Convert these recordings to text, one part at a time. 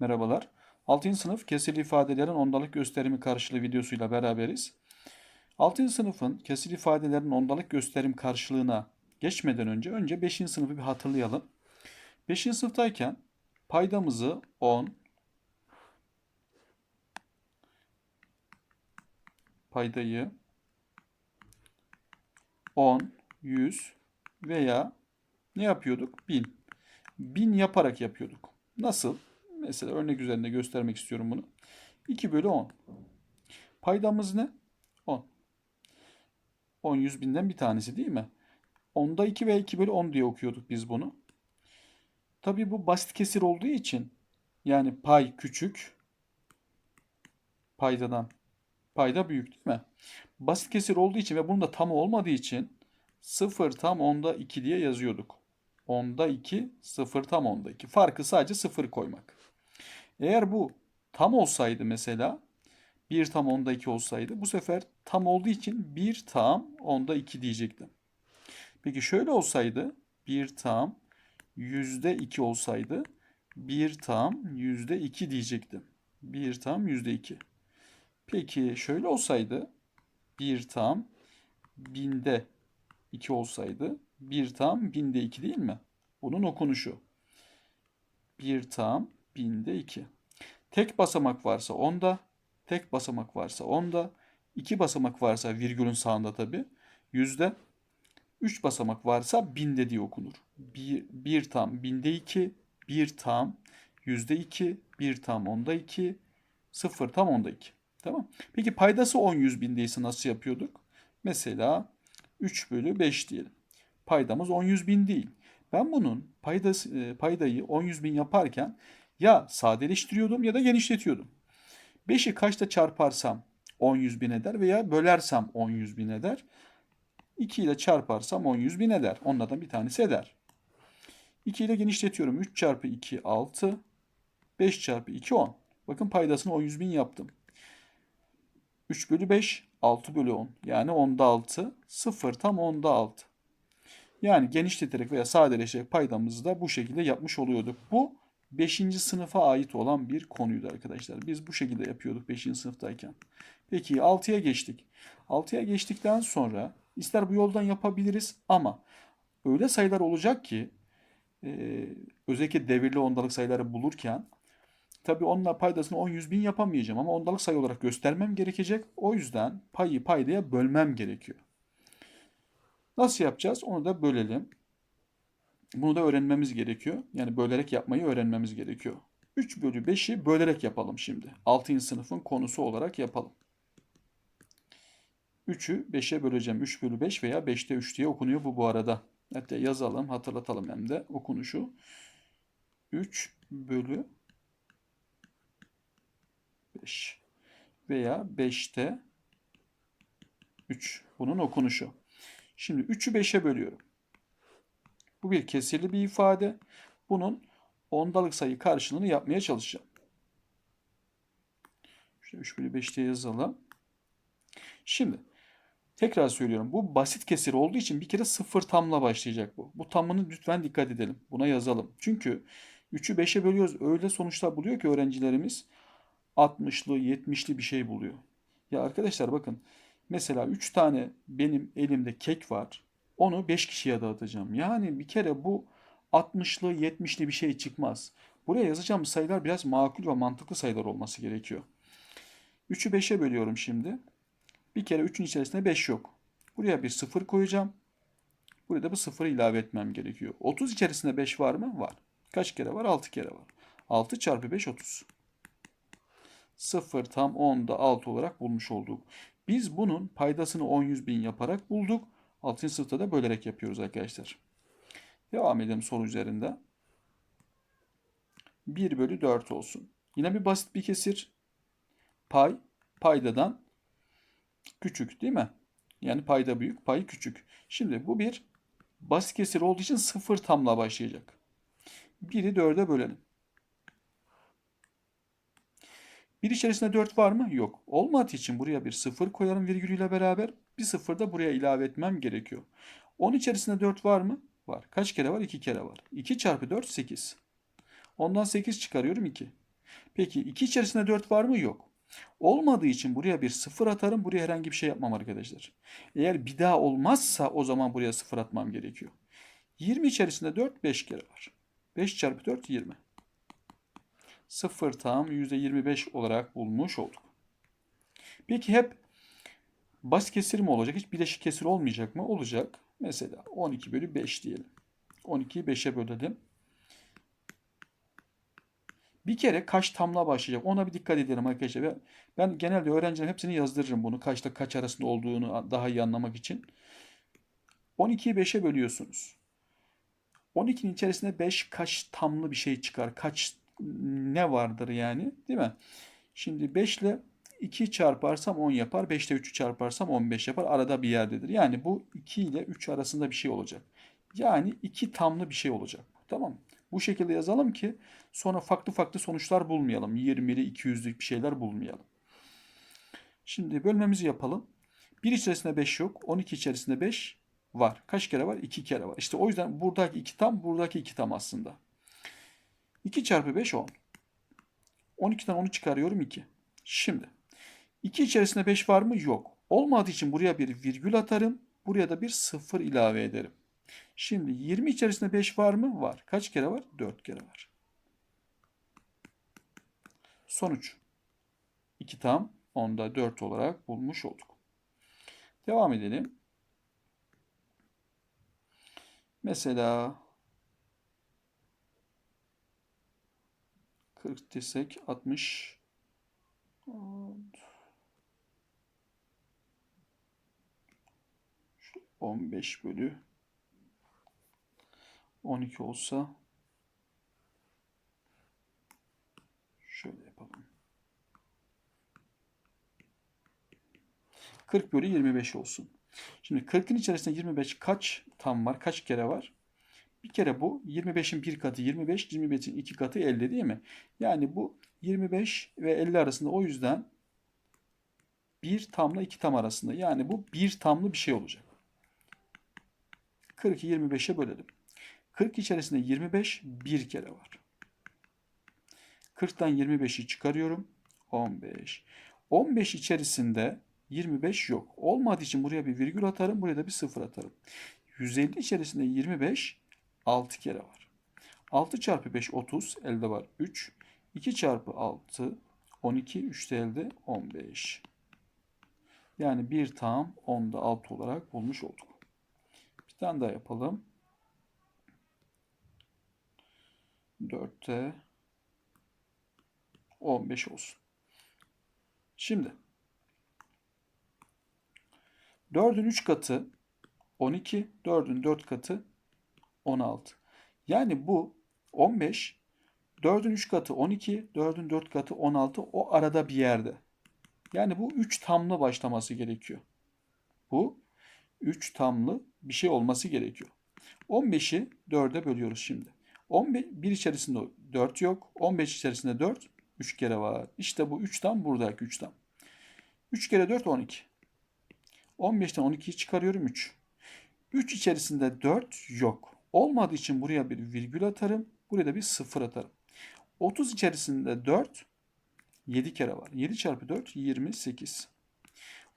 Merhabalar. 6. sınıf kesirli ifadelerin ondalık gösterimi karşılığı videosuyla beraberiz. 6. sınıfın kesirli ifadelerin ondalık gösterim karşılığına geçmeden önce önce 5. sınıfı bir hatırlayalım. 5. sınıftayken paydamızı 10, paydayı 10, 100 veya ne yapıyorduk? 1000. 1000 yaparak yapıyorduk. Nasıl? Mesela örnek üzerinde göstermek istiyorum bunu. 2 bölü 10. Paydamız ne? 10. 10 100 binden bir tanesi değil mi? 10'da 2 veya 2 bölü 10 diye okuyorduk biz bunu. Tabii bu basit kesir olduğu için yani pay küçük paydadan payda büyük değil mi? Basit kesir olduğu için ve bunun da tam olmadığı için 0 tam 10'da 2 diye yazıyorduk. 10'da 2, 0 tam 10'da 2. Farkı sadece 0 koymak. Eğer bu tam olsaydı mesela 1 tam 10'da 2 olsaydı bu sefer tam olduğu için 1 tam 10'da 2 diyecektim. Peki şöyle olsaydı 1 tam yüzde 2 olsaydı 1 tam yüzde 2 diyecektim. 1 tam yüzde 2. Peki şöyle olsaydı 1 tam binde 2 olsaydı 1 tam binde 2 değil mi? Bunun okunuşu. 1 tam binde 2. Tek basamak varsa onda, tek basamak varsa onda, iki basamak varsa virgülün sağında tabi, yüzde, üç basamak varsa binde diye okunur. Bir, bir tam binde iki, bir tam yüzde iki, bir tam onda iki, sıfır tam onda iki. Tamam. Peki paydası 10 yüz bindeyse nasıl yapıyorduk? Mesela 3 bölü 5 diyelim. Paydamız 10 yüz bin değil. Ben bunun paydası, e, paydayı 10 yüz bin yaparken ya sadeleştiriyordum ya da genişletiyordum. 5'i kaçta çarparsam 10 yüz bin eder veya bölersem 10 yüz bin eder. 2 ile çarparsam 10 yüz bin eder. Onlardan bir tanesi eder. 2 ile genişletiyorum. 3 çarpı 2 6. 5 çarpı 2 10. Bakın paydasını 10 yüz bin yaptım. 3 bölü 5 6 bölü 10. Yani 10'da 6. 0 tam 10'da 6. Yani genişleterek veya sadeleştirerek paydamızı da bu şekilde yapmış oluyorduk. Bu 5. sınıfa ait olan bir konuydu arkadaşlar. Biz bu şekilde yapıyorduk 5. sınıftayken. Peki 6'ya geçtik. 6'ya geçtikten sonra ister bu yoldan yapabiliriz ama öyle sayılar olacak ki e, özellikle devirli ondalık sayıları bulurken tabii onunla paydasını 10 100 bin yapamayacağım ama ondalık sayı olarak göstermem gerekecek. O yüzden payı paydaya bölmem gerekiyor. Nasıl yapacağız? Onu da bölelim. Bunu da öğrenmemiz gerekiyor. Yani bölerek yapmayı öğrenmemiz gerekiyor. 3 bölü 5'i bölerek yapalım şimdi. 6. sınıfın konusu olarak yapalım. 3'ü 5'e böleceğim. 3 bölü 5 veya 5'te 3 diye okunuyor bu bu arada. Hatta yazalım, hatırlatalım hem de okunuşu. 3 bölü 5 veya 5'te 3. Bunun okunuşu. Şimdi 3'ü 5'e bölüyorum. Bu bir kesirli bir ifade. Bunun ondalık sayı karşılığını yapmaya çalışacağım. Şöyle 3 bölü 5 diye yazalım. Şimdi tekrar söylüyorum. Bu basit kesir olduğu için bir kere sıfır tamla başlayacak bu. Bu tamını lütfen dikkat edelim. Buna yazalım. Çünkü 3'ü 5'e bölüyoruz. Öyle sonuçlar buluyor ki öğrencilerimiz 60'lı 70'li bir şey buluyor. Ya arkadaşlar bakın mesela 3 tane benim elimde kek var. Onu 5 kişiye dağıtacağım. Yani bir kere bu 60'lı 70'li bir şey çıkmaz. Buraya yazacağım sayılar biraz makul ve mantıklı sayılar olması gerekiyor. 3'ü 5'e bölüyorum şimdi. Bir kere 3'ün içerisinde 5 yok. Buraya bir 0 koyacağım. Buraya da bu 0'ı ilave etmem gerekiyor. 30 içerisinde 5 var mı? Var. Kaç kere var? 6 kere var. 6 çarpı 5 30. 0 tam 10'da 6 olarak bulmuş olduk. Biz bunun paydasını 10 100 bin yaparak bulduk. 6. sınıfta da bölerek yapıyoruz arkadaşlar. Devam edelim soru üzerinde. 1 bölü 4 olsun. Yine bir basit bir kesir. Pay paydadan küçük değil mi? Yani payda büyük, pay küçük. Şimdi bu bir basit kesir olduğu için sıfır tamla başlayacak. 1'i 4'e bölelim. Bir içerisinde 4 var mı? Yok. Olmadığı için buraya bir 0 koyarım virgülüyle beraber. Bir 0 da buraya ilave etmem gerekiyor. 10 içerisinde 4 var mı? Var. Kaç kere var? 2 kere var. 2 çarpı 4 8. Ondan 8 çıkarıyorum 2. Peki 2 içerisinde 4 var mı? Yok. Olmadığı için buraya bir sıfır atarım. Buraya herhangi bir şey yapmam arkadaşlar. Eğer bir daha olmazsa o zaman buraya sıfır atmam gerekiyor. 20 içerisinde 4 5 kere var. 5 çarpı 4 20. 0 tam %25 olarak bulmuş olduk. Peki hep basit kesir mi olacak? Hiç bileşik kesir olmayacak mı? Olacak. Mesela 12 bölü 5 diyelim. 12'yi 5'e bölelim. Bir kere kaç tamla başlayacak. Ona bir dikkat edelim arkadaşlar. Ben genelde öğrencilerin hepsini yazdırırım bunu. Kaçta kaç arasında olduğunu daha iyi anlamak için. 12'yi 5'e bölüyorsunuz. 12'nin içerisinde 5 kaç tamlı bir şey çıkar? Kaç ne vardır yani? Değil mi? Şimdi 5 ile 2 çarparsam 10 yapar. 5 ile 3'ü çarparsam 15 yapar. Arada bir yerdedir. Yani bu 2 ile 3 arasında bir şey olacak. Yani 2 tamlı bir şey olacak. Tamam? Bu şekilde yazalım ki sonra farklı farklı sonuçlar bulmayalım. 20'li 200'lük bir şeyler bulmayalım. Şimdi bölmemizi yapalım. 1 içerisinde 5 yok. 12 içerisinde 5 var. Kaç kere var? 2 kere var. İşte o yüzden buradaki 2 tam, buradaki 2 tam aslında. 2 çarpı 5 10. 12'den 10'u çıkarıyorum 2. Şimdi 2 içerisinde 5 var mı? Yok. Olmadığı için buraya bir virgül atarım. Buraya da bir 0 ilave ederim. Şimdi 20 içerisinde 5 var mı? Var. Kaç kere var? 4 kere var. Sonuç. 2 tam onda 4 olarak bulmuş olduk. Devam edelim. Mesela 40 desek 60 15 bölü 12 olsa şöyle yapalım. 40 bölü 25 olsun. Şimdi 40'ın içerisinde 25 kaç tam var? Kaç kere var? Bir kere bu 25'in bir katı 25, 25'in iki katı 50 değil mi? Yani bu 25 ve 50 arasında o yüzden bir tamla iki tam arasında. Yani bu bir tamlı bir şey olacak. 40'ı 25'e bölelim. 40 içerisinde 25 bir kere var. 40'tan 25'i çıkarıyorum. 15. 15 içerisinde 25 yok. Olmadığı için buraya bir virgül atarım. Buraya da bir sıfır atarım. 150 içerisinde 25 6 kere var. 6 çarpı 5 30. Elde var 3. 2 çarpı 6 12. 3 de elde 15. Yani bir tam 10'da 6 olarak bulmuş olduk. Bir tane daha yapalım. 4'te 15 olsun. Şimdi 4'ün 3 katı 12, 4'ün 4 katı 16. Yani bu 15, 4'ün 3 katı 12, 4'ün 4 katı 16 o arada bir yerde. Yani bu 3 tamlı başlaması gerekiyor. Bu 3 tamlı bir şey olması gerekiyor. 15'i 4'e bölüyoruz şimdi. 15, 1 içerisinde 4 yok. 15 içerisinde 4, 3 kere var. İşte bu 3 tam buradaki 3 tam. 3 kere 4 12. 15'ten 12'yi çıkarıyorum 3. 3 içerisinde 4 yok. Olmadığı için buraya bir virgül atarım. Buraya da bir 0 atarım. 30 içerisinde 4 7 kere var. 7 çarpı 4 28.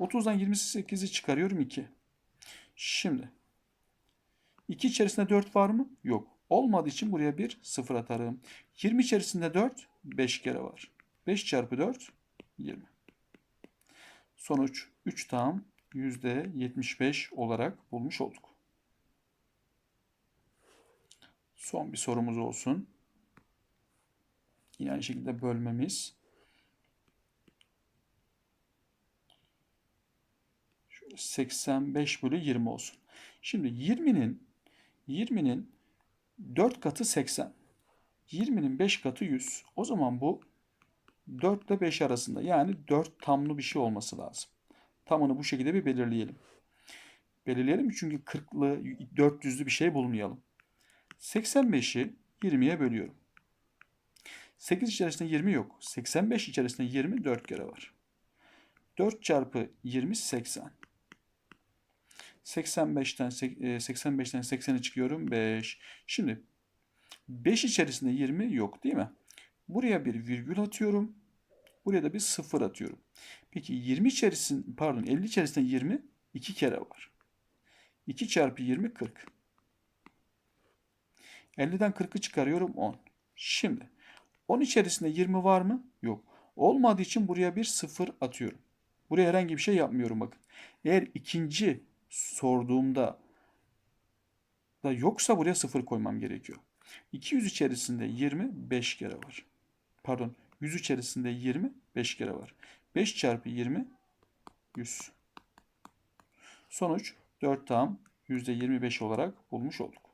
30'dan 28'i çıkarıyorum 2. Şimdi 2 içerisinde 4 var mı? Yok. Olmadığı için buraya bir 0 atarım. 20 içerisinde 4 5 kere var. 5 çarpı 4 20. Sonuç 3 tam %75 olarak bulmuş olduk. Son bir sorumuz olsun. Yine aynı şekilde bölmemiz. Şöyle 85 bölü 20 olsun. Şimdi 20'nin 20'nin 4 katı 80. 20'nin 5 katı 100. O zaman bu 4 ile 5 arasında. Yani 4 tamlı bir şey olması lazım. Tamını bu şekilde bir belirleyelim. Belirleyelim çünkü 40'lı 400'lü bir şey bulmayalım. 85'i 20'ye bölüyorum. 8 içerisinde 20 yok. 85 içerisinde 20 4 kere var. 4 çarpı 20 80. 85'ten 85'ten 80'e çıkıyorum 5. Şimdi 5 içerisinde 20 yok değil mi? Buraya bir virgül atıyorum. Buraya da bir sıfır atıyorum. Peki 20 içerisinde pardon 50 içerisinde 20 iki kere var. 2 çarpı 20 40. 50'den 40'ı çıkarıyorum 10. Şimdi 10 içerisinde 20 var mı? Yok. Olmadığı için buraya bir sıfır atıyorum. Buraya herhangi bir şey yapmıyorum bakın. Eğer ikinci sorduğumda da yoksa buraya sıfır koymam gerekiyor. 200 içerisinde 20 5 kere var. Pardon 100 içerisinde 20 5 kere var. 5 çarpı 20 100. Sonuç 4 tam %25 olarak bulmuş olduk.